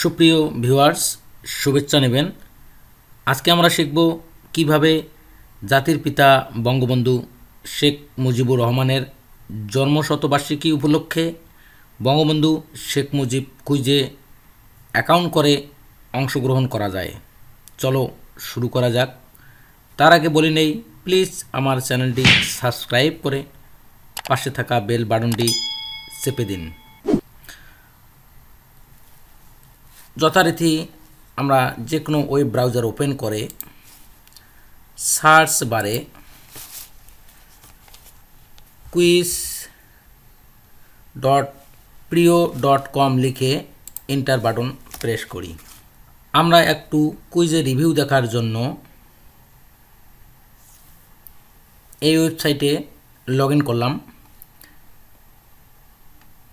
সুপ্রিয় ভিউয়ার্স, শুভেচ্ছা নেবেন। আজকে আমরা শিখব কীভাবে জাতির পিতা বঙ্গবন্ধু শেখ মুজিবুর রহমানের জন্মশতবার্ষিকী উপলক্ষে বঙ্গবন্ধু শেখ মুজিব কুইজে অ্যাকাউন্ট করে অংশগ্রহণ করা যায়। চলো শুরু করা যাক। তার আগে বলি নেই, প্লিজ আমার চ্যানেলটি সাবস্ক্রাইব করে পাশে থাকা বেল বাটনটি চেপে দিন। যথারীতি আমরা যে কোনো ওয়েব ব্রাউজার ওপেন করে সার্চ বারে quiz dot Priyo dot com লিখে এন্টার বাটন প্রেস করি। আমরা একটু কুইজের রিভিউ দেখার জন্য এই ওয়েবসাইটে লগ করলাম।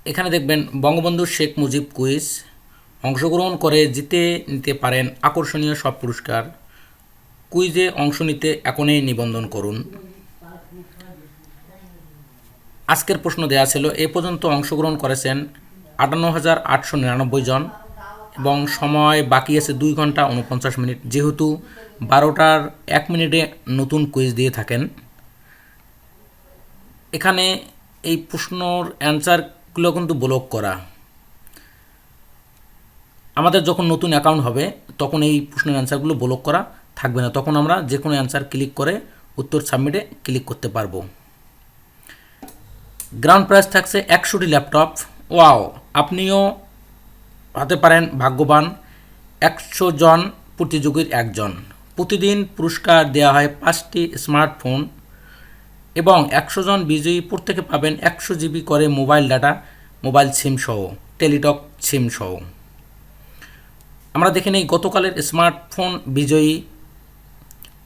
এখানে দেখবেন বঙ্গবন্ধু শেখ মুজিব কুইজ অংশগ্রহণ করে জিতে নিতে পারেন আকর্ষণীয় সব পুরস্কার। কুইজে অংশ নিতে এখনই নিবন্ধন করুন। আজকের প্রশ্ন দেওয়া ছিল, এ পর্যন্ত অংশগ্রহণ করেছেন আটান্ন হাজার আটশো নিরানব্বই জন এবং সময় বাকি আছে দুই ঘণ্টা উনপঞ্চাশ মিনিট। যেহেতু বারোটার এক মিনিটে নতুন কুইজ দিয়ে থাকেন। এখানে এই প্রশ্নর অ্যান্সারগুলো কিন্তু ব্লক করা। আমাদের যখন নতুন অ্যাকাউন্ট হবে, তখন এই প্রশ্নের অ্যান্সারগুলো ব্লক করা থাকবে না। তখন আমরা যে কোনো অ্যান্সার ক্লিক করে উত্তর সাবমিটে ক্লিক করতে পারব। গ্রাউন্ড প্রাইস থাকছে একশোটি ল্যাপটপ ওয়াও আপনিও হতে পারেন ভাগ্যবান। একশো জন প্রতিযোগীর একজন। প্রতিদিন পুরস্কার দেওয়া হয় পাঁচটি স্মার্টফোন এবং একশো জন বিজয়ী প্রত্যেকে পাবেন একশো জিবি করে মোবাইল ডাটা মোবাইল সিম সহ টেলিটক সিম সহ। আমরা দেখে নিই গতকালের স্মার্টফোন বিজয়ী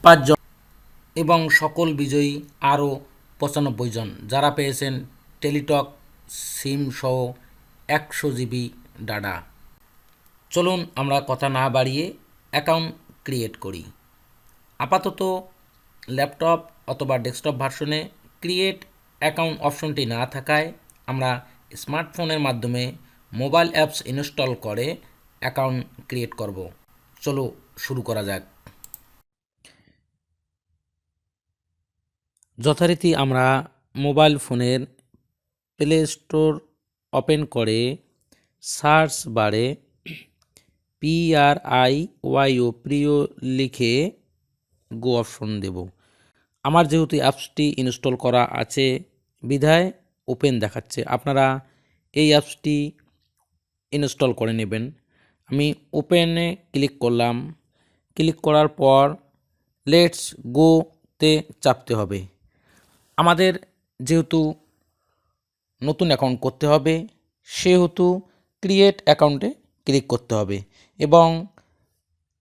পাঁচজন এবং সকল বিজয়ী আরও পঁচানব্বই জন। যারা পেয়েছেন টেলিটক, সিম সহ একশো জিবি ডাটা। চলুন আমরা কথা না বাড়িয়ে অ্যাকাউন্ট ক্রিয়েট করি। আপাতত ল্যাপটপ অথবা ডেস্কটপ ভার্সনে ক্রিয়েট অ্যাকাউন্ট অপশনটি না থাকায় আমরা স্মার্টফোনের মাধ্যমে মোবাইল অ্যাপস ইনস্টল করে অ্যাকাউন্ট ক্রিয়েট করব। চলো শুরু করা যাক। যথারীতি আমরা মোবাইল ফোনের প্লে স্টোর ওপেন করে সার্চ বারে P R I Y O Priyo লিখে গো অপশন দেব। আমার যেহেতু অ্যাপসটি ইনস্টল করা আছে, বিধায় ওপেন দেখাচ্ছে। আপনারা এই অ্যাপসটি ইনস্টল করে নেবেন। আমি ওপেনে ক্লিক করলাম। ক্লিক করার পর লেটস গোতে চাপতে হবে। আমাদের যেহেতু নতুন অ্যাকাউন্ট করতে হবে, সেহেতু ক্রিয়েট অ্যাকাউন্টে ক্লিক করতে হবে। এবং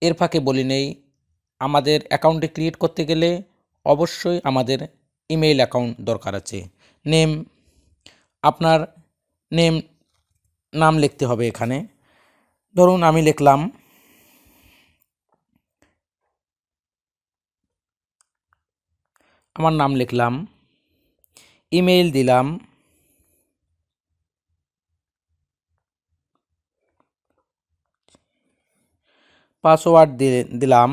এর ফাঁকে বলি নেই, আমাদের অ্যাকাউন্টে ক্রিয়েট করতে গেলে অবশ্যই আমাদের ইমেইল অ্যাকাউন্ট দরকার আছে। নেম আপনার নেম নাম লিখতে হবে এখানে। ধরুন আমি লিখলাম, আমার নাম লিখলাম, ইমেইল দিলাম, পাসওয়ার্ড দিলাম,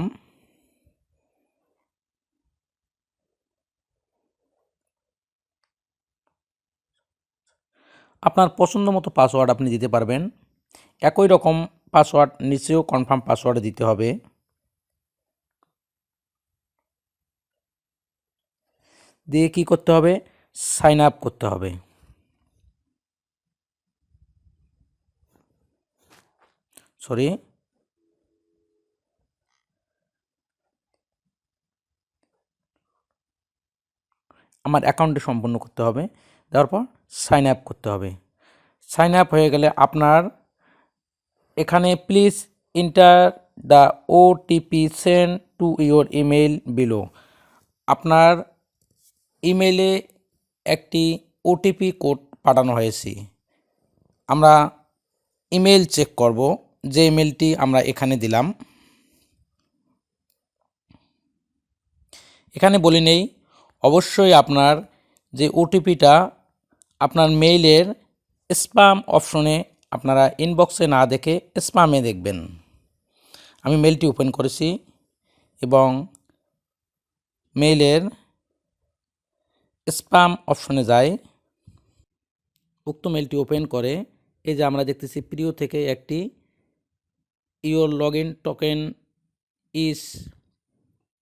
আপনার পছন্দ মতো পাসওয়ার্ড আপনি দিতে পারবেন। একই রকম পাসওয়ার্ড নিচেও কনফার্ম পাসওয়ার্ড দিতে হবে। দিয়ে কি করতে হবে? সাইন আপ করতে হবে। সরি আমার অ্যাকাউন্টে সম্পূর্ণ করতে হবে। তারপর সাইন আপ করতে হবে। সাইন আপ হয়ে গেলে আপনার এখানে please enter the O TP send to your email below আপনার ইমেলে একটি ওটিপি কোড পাঠানো হয়েছে। আমরা ইমেল চেক করব। যে ইমেলটি আমরা এখানে দিলাম। এখানে বলি নেই, অবশ্যই আপনার যে ওটিপিটা আপনার মেইলের স্প্যাম অপশনে আপনারা ইনবক্সে না দেখে স্পামে দেখবেন। আমি মেলটি ওপেন করেছি এবং মেইলের স্পাম অপশনে যাই। উক্ত মেলটি ওপেন করে, এই যে আমরা দেখতেছি প্রিয় থেকে একটি your log in token is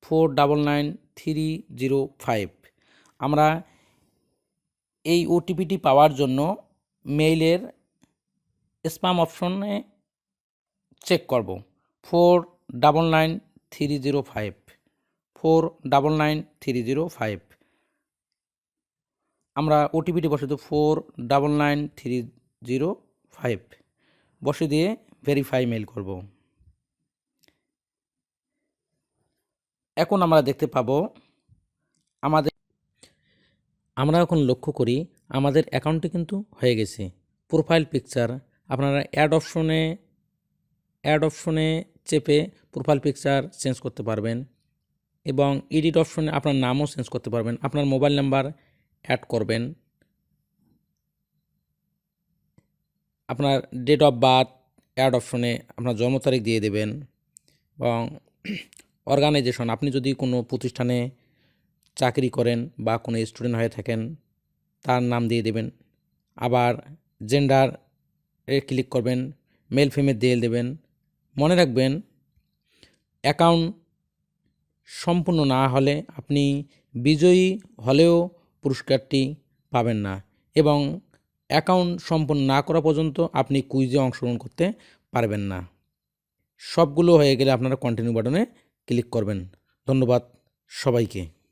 four double nine three zero five আমরা এই ওটিপিটি পাওয়ার জন্য মেইলের স্পাম অপশনে চেক করব। Four double nine three zero five four double nine three zero five আমরা ওটিপিটি বসে দেবো four double nine three zero five বসে দিয়ে ভেরিফাই মেল করব। এখন আমরা দেখতে পাবো আমাদের আমরা এখন লক্ষ্য করি আমাদের অ্যাকাউন্টটি কিন্তু হয়ে গেছে। প্রোফাইল পিকচার আপনারা অ্যাড অপশনে অ্যাড অপশনে চেপে প্রোফাইল পিকচার চেঞ্জ করতে পারবেন এবং এডিট অপশনে আপনার নামও চেঞ্জ করতে পারবেন। আপনার মোবাইল নাম্বার অ্যাড করবেন। আপনার ডেট অফ বার্থ অ্যাড অপশনে আপনার জন্ম তারিখ দিয়ে দেবেন এবং অর্গানাইজেশন আপনি যদি কোনো প্রতিষ্ঠানে চাকরি করেন বা কোনো স্টুডেন্ট হয়ে থাকেন, তার নাম দিয়ে দেবেন। আবার জেন্ডার এ ক্লিক করবেন, মেল ফিমেল দিয়ে দেবেন। মনে রাখবেন, অ্যাকাউন্ট সম্পূর্ণ না হলে আপনি বিজয়ী হলেও পুরস্কারটি পাবেন না এবং অ্যাকাউন্ট সম্পূর্ণ না করা পর্যন্ত আপনি কুইজে অংশগ্রহণ করতে পারবেন না। সবগুলো হয়ে গেলে আপনারা কন্টিনিউ বাটনে ক্লিক করবেন। ধন্যবাদ সবাইকে।